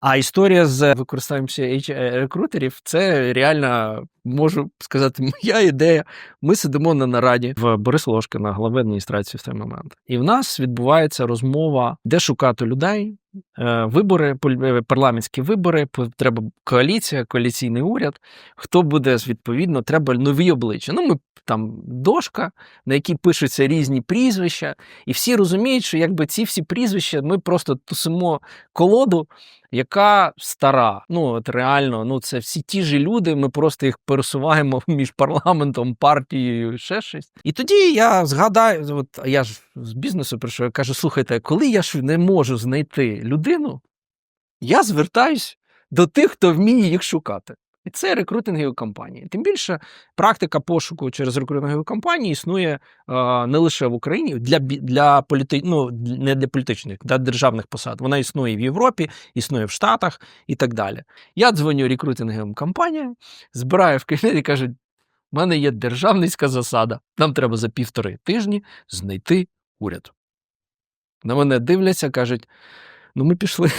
А історія з використанням рекрутерів це реально можу сказати, моя ідея. Ми сидимо на нараді в Борис Ложкина, глави адміністрації в той момент. І в нас відбувається розмова, де шукати людей. Е, Вибори, е, парламентські вибори, треба коаліція, коаліційний уряд. Хто буде відповідно, треба нові обличчя. Ну, ми там дошка, на якій пишуться різні прізвища, і всі розуміють, що якби ці всі прізвища ми просто тусимо колоду, яка стара. Ну от реально, ну це всі ті ж люди. Ми просто їх пересуваємо між парламентом, партією, ще щось. І тоді я згадаю, от я ж з бізнесу прийшов, я кажу: слухайте, коли я ж не можу знайти людину, я звертаюсь до тих, хто вміє їх шукати. І це рекрутингові компанії. Тим більше практика пошуку через рекрутингові компанії існує е, не лише в Україні для, для політи... ну, не для політичних, для державних посад. Вона існує в Європі, існує в Штатах і так далі. Я дзвоню рекрутинговим компаніям, збираю в кабінет і кажу: у мене є державницька засада. Нам треба за півтори тижні знайти уряд. На мене дивляться, кажуть: ну ми пішли.